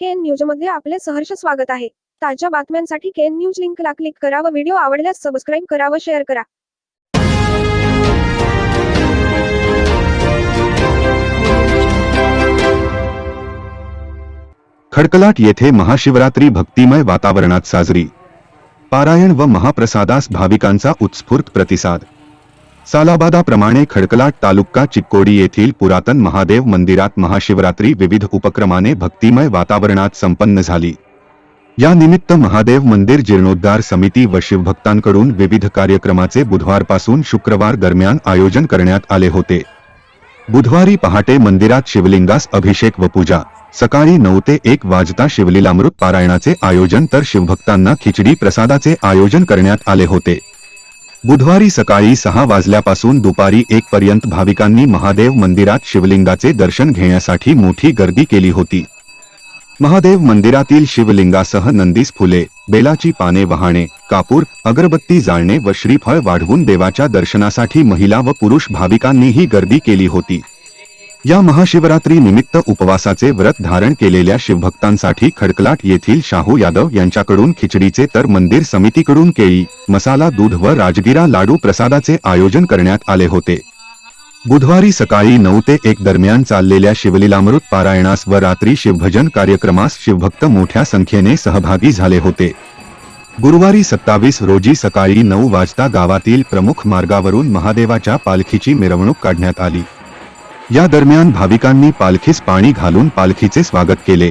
केन न्यूजमध्ये आपले सहर्ष स्वागत आहे. ताज्या बातम्यांसाठी केन न्यूज लिंकला क्लिक करा व व्हिडिओ आवडल्यास सबस्क्राईब करा व शेअर करा. खडकलाट येथे महाशिवरात्री भक्तिमय वातावरणात साजरी. पारायण व महाप्रसादास भाविकांचा उत्स्फूर्त प्रतिसाद. सालाबादाप्रमाणे खडकलाट तालुका चिक्कोडी येथील पुरातन महादेव मंदिरात महाशिवरात्री विविध उपक्रमाने भक्तिमय वातावरणात संपन्न झाली. या निमित्त महादेव मंदिर जीर्णोद्धार समिती व शिवभक्तांकडून विविध कार्यक्रमाचे बुधवारपासून शुक्रवार दरम्यान आयोजन करण्यात आले होते. बुधवारी पहाटे मंदिरात शिवलिंगास अभिषेक व पूजा सकाळी नऊ ते एक वाजता शिवलीलामृत पारायणाचे आयोजन तर शिवभक्तांना खिचडी प्रसादाचे आयोजन करण्यात आले होते. बुधवारी सकाळी सहा वाजल्यापासून दुपारी एक पर्यंत भाविकांनी महादेव मंदिरात शिवलिंगाचे दर्शन घेण्यासाठी मोठी गर्दी केली होती. महादेव मंदिरातील शिवलिंगासह नंदीस फुले बेलाची पाने वाहणे कापूर अगरबत्ती जाळणे व श्रीफळ वाढवून देवाच्या दर्शनासाठी महिला व पुरुष भाविकांनीही गर्दी केली होती. या महाशिवरात्री निमित्त उपवासाचे व्रत धारण केलेल्या शिवभक्तांसाठी खडकलाट येथील शाहू यादव यांच्याकडून खिचडीचे तर मंदिर समितीकडून केळी मसाला दूध व राजगिरा लाडू प्रसादाचे आयोजन करण्यात आले होते. बुधवारी सकाळी नऊ ते एक दरम्यान चाललेल्या शिवलीलामृत पारायणास व रात्री शिवभजन कार्यक्रमास शिवभक्त मोठ्या संख्येने सहभागी झाले होते. गुरुवारी सत्तावीस रोजी सकाळी नऊ वाजता गावातील प्रमुख मार्गावरून महादेवाच्या पालखीची मिरवणूक काढण्यात आली. या दरम्यान भाविकांनी पालखीस पाणी घालून पालखीचे स्वागत केले.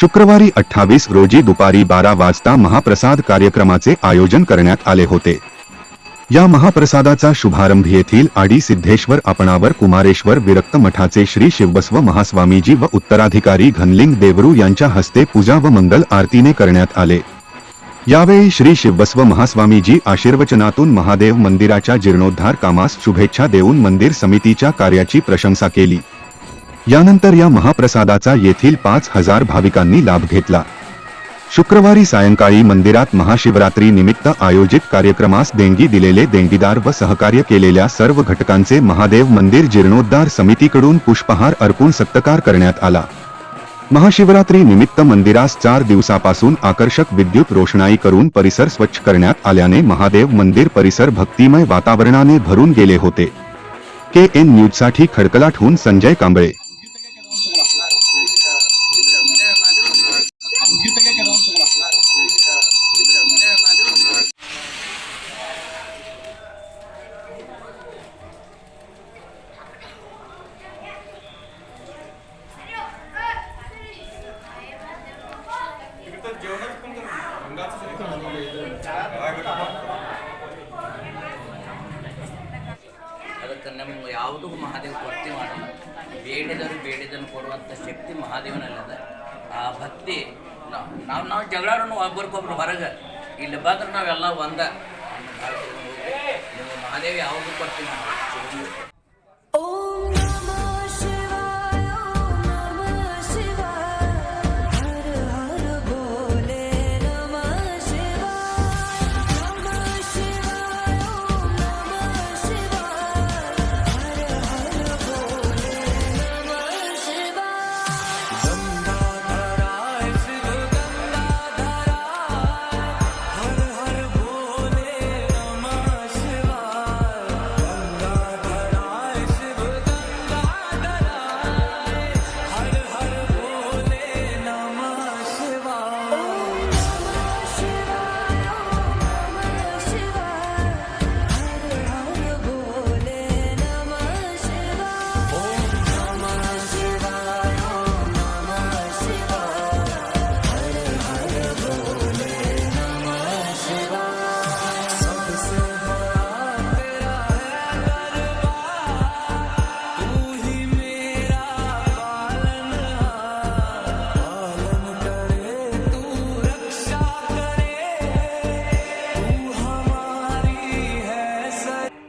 शुक्रवारी अठ्ठावीस रोजी दुपारी बारा वाजता महाप्रसाद कार्यक्रमाचे आयोजन करण्यात आले होते. या महाप्रसादाचा शुभारंभ येथील आडी सिद्धेश्वर आपणावर कुमारेश्वर विरक्त मठाचे श्री शिवबस्व महास्वामीजी व उत्तराधिकारी घनलिंग देवरू यांच्या हस्ते पूजा व मंगल आरतीने करण्यात आले. यावेळी श्री शिवबस्व महास्वामीजी आशीर्वचनातून महादेव मंदिराच्या जीर्णोद्धार कामास शुभेच्छा देऊन मंदिर समितीच्या कार्याची प्रशंसा केली. यानंतर या महाप्रसादाचा येथील पाच हजार भाविकांनी लाभ घेतला. शुक्रवारी सायंकाळी मंदिरात महाशिवरात्री निमित्त आयोजित कार्यक्रमास देणगी दिलेले देणगीदार व सहकार्य केलेल्या सर्व घटकांचे महादेव मंदिर जीर्णोद्धार समितीकडून पुष्पहार अर्पून सत्कार करण्यात आला. महाशिवरात्री निमित्त मंदिरास चार दिवसापासून आकर्षक विद्युत रोषणाई करून परिसर स्वच्छ करण्यात आल्याने महादेव मंदिर परिसर भक्तिमय वातावरणाने भरून गेले होते. के एन न्यूजसाठी खडकलाटहून संजय कांबळे. ಅದಕ್ಕೆ ನಮಗೆ ಯಾವುದೂ ಮಹಾದೇವ ಕೊರತೆ ಮಾಡಲ್ಲ. ಬೇಡಿದರು ಬೇಡಿದನ್ನು ಕೊಡುವಂಥ ಶಕ್ತಿ ಮಹಾದೇವನಲ್ಲದ, ಆ ಭಕ್ತಿ ನಾವು ನಾವು ನಾವು ಜಗಳಾಡೋನು ಒಬ್ಬರಿಗೊಬ್ರು ಹೊರಗೆ. ಇಲ್ಲಿ ಬಂದ್ರೆ ನಾವೆಲ್ಲ ಒಂದ. ನೀವು ಮಹಾದೇವ ಯಾವುದು ಕೊಡ್ತೀವಿ ಮಾಡಲ್ಲ